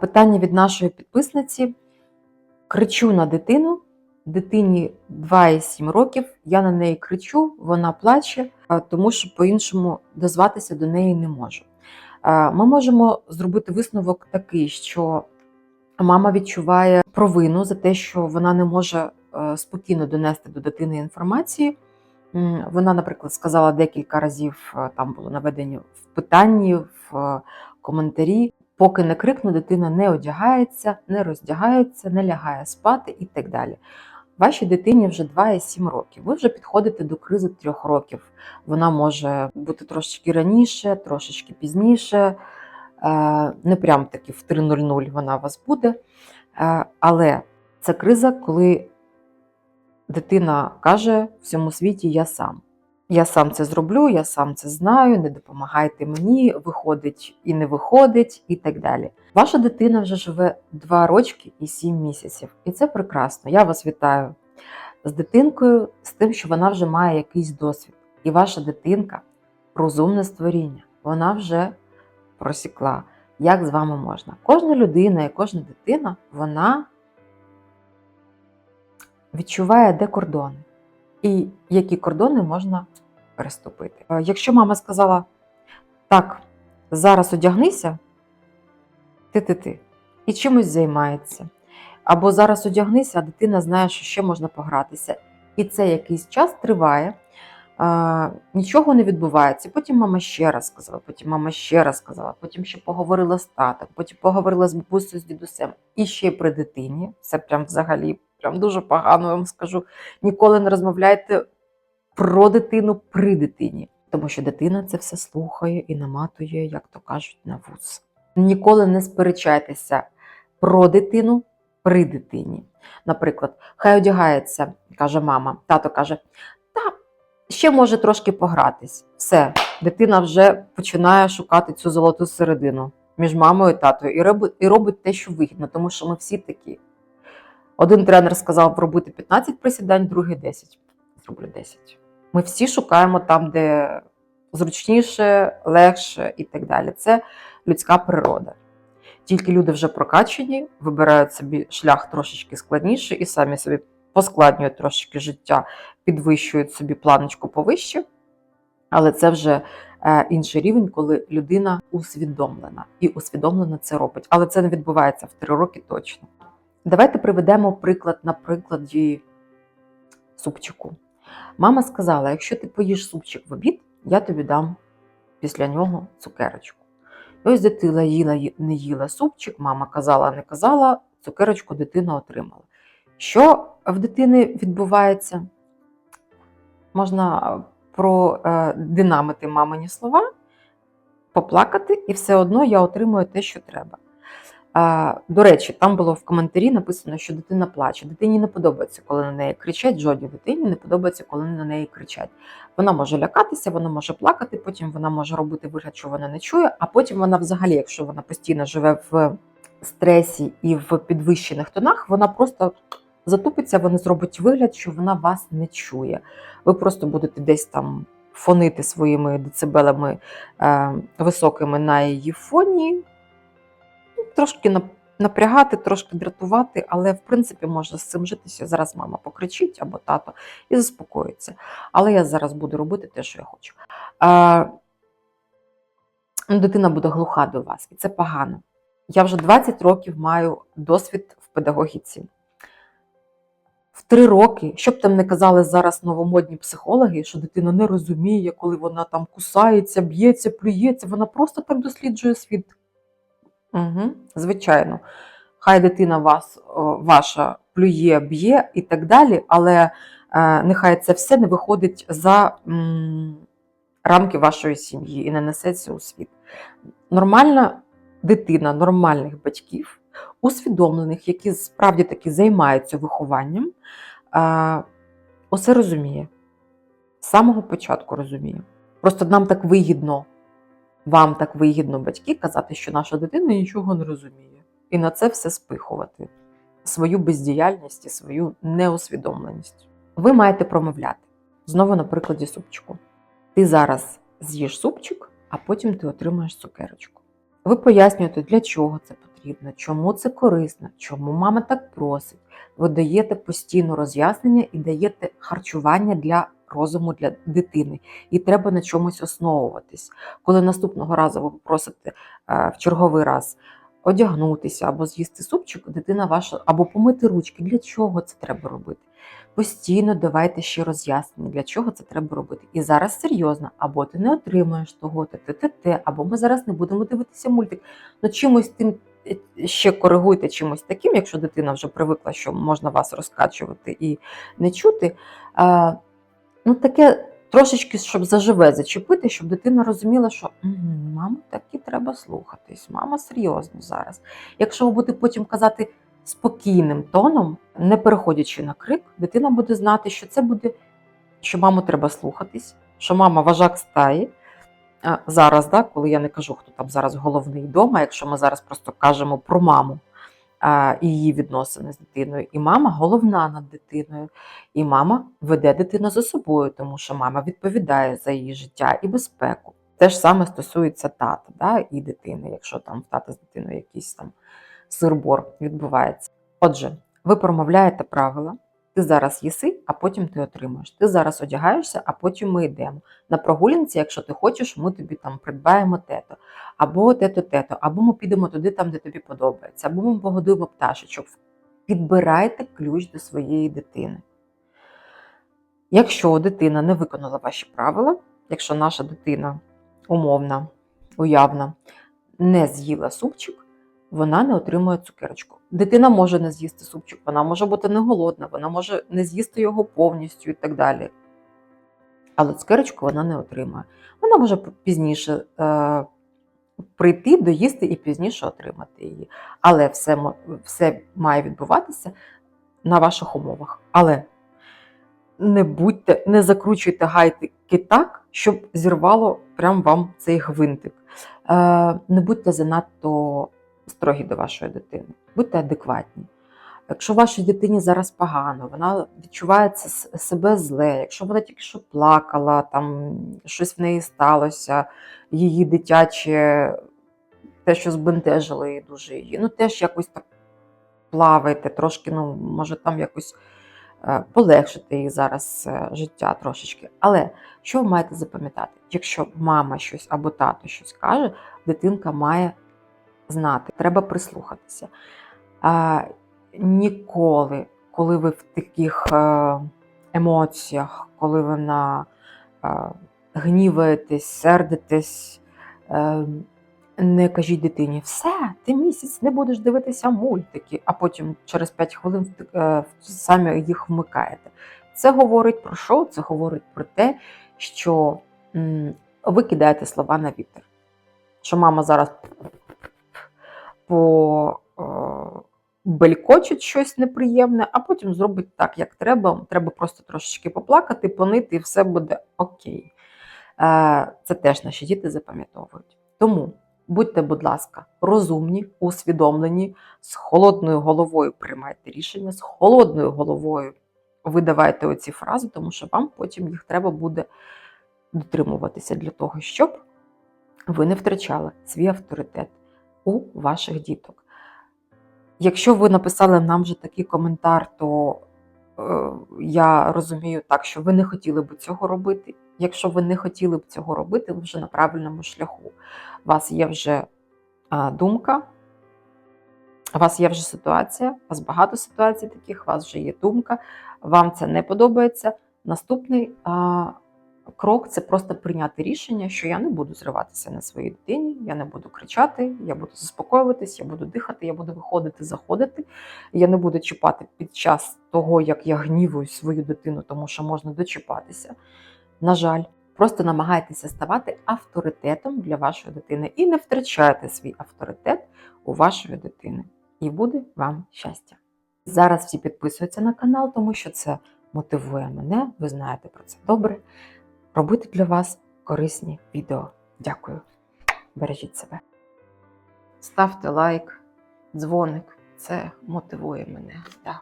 Питання від нашої підписниці. Кричу на дитину, дитині 2,7 років. Я на неї кричу, вона плаче, тому що по-іншому дозватися до неї не можу. Ми можемо зробити висновок такий, що мама відчуває провину за те, що вона не може е, спокійно донести до дитини інформації. Вона, наприклад, сказала декілька разів, е, там було наведені в питанні, в е, коментарі. Поки не крикну, дитина не одягається, не роздягається, не лягає спати і так далі. Вашій дитині вже 2,7 років. Ви вже підходите до кризи 3 років. Вона може бути трошечки раніше, трошечки пізніше. Е, Не прям таки в 3.00 вона у вас буде. Е, Але це криза, коли дитина каже всьому світі Я сам. Я сам це зроблю, я сам це знаю, не допомагайте мені, виходить і не виходить, і так далі. Ваша дитина вже живе 2 рочки і 7 місяців, і це прекрасно. Я вас вітаю з дитинкою, з тим, що вона вже має якийсь досвід. І ваша дитинка розумне створіння. Вона вже просікла, як з вами можна. Кожна людина і кожна дитина, вона відчуває, де кордони і які кордони можна переступити. Е, Якщо мама сказала, так, зараз одягнися, ти-ти-ти, і чимось займається. Або зараз одягнися, а дитина знає, що ще можна погратися. І це якийсь час триває, а, нічого не відбувається. Потім мама ще раз сказала, потім мама ще раз сказала, потім ще поговорила з татом, потім поговорила з бабусею, з дідусем. І ще при дитині. Це прям взагалі прям дуже погано, я вам скажу. Ніколи не розмовляйте про дитину при дитині, тому що дитина це все слухає і наматує, як то кажуть, на вуз. Ніколи не сперечайтеся про дитину при дитині. Наприклад, хай одягається, каже мама, тато каже, та ще може трошки погратись. Все, дитина вже починає шукати цю золоту середину між мамою і татою і робить, і робить те, що вигідно, тому що ми всі такі. Один тренер сказав робити 15 присідань, другий 10. Зроблю 10. Ми всі шукаємо там, де зручніше, легше і так далі. Це людська природа. Тільки люди вже прокачені, вибирають собі шлях трошечки складніше і самі собі поскладнюють трошечки життя, підвищують собі планочку повище. Але це вже е, інший рівень, коли людина усвідомлена і усвідомлено це робить. Але це не відбувається в три роки точно. Давайте приведемо приклад на прикладі супчику. Мама сказала: якщо ти поїш супчик в обід, я тобі дам після нього цукерочку. І ось дитина їла, не їла супчик, мама казала, не казала, цукерочку дитина отримала. Що в дитини відбувається? Можна продинамити мамині слова, поплакати, і все одно я отримую те, що треба. До речі, там було в коментарі написано, що дитина плаче. Дитині не подобається, коли на неї кричать. Жодній дитині не подобається, коли на неї кричать. Вона може лякатися, вона може плакати, потім вона може робити вигляд, що вона не чує, а потім вона взагалі, якщо вона постійно живе в стресі і в підвищених тонах, вона просто затупиться, вона зробить вигляд, що вона вас не чує. Ви просто будете десь там фонити своїми децибелами е, високими на її фоні трошки напрягати, трошки дратувати, але в принципі можна з цим житися. Зараз мама покричить або тато і заспокоїться. Але я зараз буду робити те, що я хочу. Ну, дитина буде глуха до вас, і це погано. Я вже 20 років маю досвід в педагогіці. В три роки, що б там не казали зараз новомодні психологи, що дитина не розуміє, коли вона там кусається, б'ється, плюється, вона просто так досліджує світ. Угу, звичайно. Хай дитина вас, ваша плює, б'є і так далі, але е, нехай це все не виходить за рамки вашої сім'ї і не несеться у світ. Нормальна дитина нормальних батьків, усвідомлених, які справді таки займаються вихованням, е, усе розуміє. З самого початку розуміє. Просто нам так вигідно вам так вигідно батьки казати, що наша дитина нічого не розуміє, і на це все спихувати свою бездіяльність і свою неусвідомленість. Ви маєте промовляти знову на прикладі супчику. Ти зараз з'їш супчик, а потім ти отримаєш цукерочку. Ви пояснюєте, для чого це потрібно, чому це корисно, чому мама так просить. Ви даєте постійно роз'яснення і даєте харчування для розуму для дитини. І треба на чомусь основуватись. Коли наступного разу ви попросите е, в черговий раз одягнутися або з'їсти супчик, дитина ваша або помити ручки. Для чого це треба робити? Постійно давайте ще роз'яснення, для чого це треба робити. І зараз серйозно, або ти не отримаєш того, те, те, те, або ми зараз не будемо дивитися мультик. Ну чимось тим е, ще коригуйте чимось таким, якщо дитина вже привикла, що можна вас розкачувати і не чути. Ну таке трошечки, щоб заживе зачепити, щоб дитина розуміла, що «Мгм, маму таки треба слухатись, мама серйозно зараз. Якщо ви будете потім казати спокійним тоном, не переходячи на крик, дитина буде знати, що це буде, що маму треба слухатись, що мама вожак стаї. Зараз, да, коли я не кажу, хто там зараз головний вдома, якщо ми зараз просто кажемо про маму і її відносини з дитиною, і мама головна над дитиною, і мама веде дитину за собою, тому що мама відповідає за її життя і безпеку. Те ж саме стосується тата да, і дитини, якщо там в тата з дитиною якийсь там сирбор відбувається. Отже, ви промовляєте правила. Ти зараз їси, а потім ти отримаєш. Ти зараз одягаєшся, а потім ми йдемо. На прогулянці, якщо ти хочеш, ми тобі там придбаємо тето, або тето-тето, або ми підемо туди, там, де тобі подобається, або ми погодуємо пташечок. Підбирайте ключ до своєї дитини. Якщо дитина не виконала ваші правила, якщо наша дитина умовна, уявна, не з'їла супчик, вона не отримує цукерочку. Дитина може не з'їсти супчик, вона може бути не голодна, вона може не з'їсти його повністю і так далі. Але цукерочку вона не отримає. Вона може пізніше е, прийти, доїсти і пізніше отримати її. Але все, все має відбуватися на ваших умовах. Але не будьте, не закручуйте гайки так, щоб зірвало прям вам цей гвинтик. Е, не будьте занадто строгі до вашої дитини, будьте адекватні. Якщо вашій дитині зараз погано, вона відчуває себе зле, якщо вона тільки що плакала, там щось в неї сталося, її дитяче, те, що збентежило її дуже її, ну теж якось так плавайте, трошки, ну, може там якось е, полегшити їй зараз е, життя трошечки. Але що ви маєте запам'ятати? Якщо мама щось або тато щось каже, дитинка має знати, треба прислухатися. А, ніколи, коли ви в таких е, емоціях, коли ви на е, гніваєтесь, сердитесь, е, не кажіть дитині, все, ти місяць не будеш дивитися мультики, а потім через 5 хвилин самі їх вмикаєте. Це говорить про що? Це говорить про те, що ви кидаєте слова на вітер. Що мама зараз по е, белькочить щось неприємне, а потім зробить так, як треба. Треба просто трошечки поплакати, понити, і все буде окей. Е, Це теж наші діти запам'ятовують. Тому будьте, будь ласка, розумні, усвідомлені, з холодною головою приймайте рішення, з холодною головою видавайте оці фрази, тому що вам потім їх треба буде дотримуватися для того, щоб ви не втрачали свій авторитет у ваших діток. Якщо ви написали нам вже такий коментар, то е, я розумію так, що ви не хотіли б цього робити. Якщо ви не хотіли б цього робити, ви вже на правильному шляху. У вас є вже а, думка, у вас є вже ситуація, у вас багато ситуацій таких, у вас вже є думка, вам це не подобається. Наступний а, крок це просто прийняти рішення, що я не буду зриватися на своїй дитині, я не буду кричати, я буду заспокоюватись, я буду дихати, я буду виходити, заходити. Я не буду чіпати під час того, як я гнівую свою дитину, тому що можна дочіпатися. На жаль, просто намагайтеся ставати авторитетом для вашої дитини і не втрачайте свій авторитет у вашої дитини. І буде вам щастя. Зараз всі підписуються на канал, тому що це мотивує мене. Ви знаєте про це добре. Робити для вас корисні відео. Дякую. Бережіть себе. Ставте лайк, дзвоник. Це мотивує мене. Да.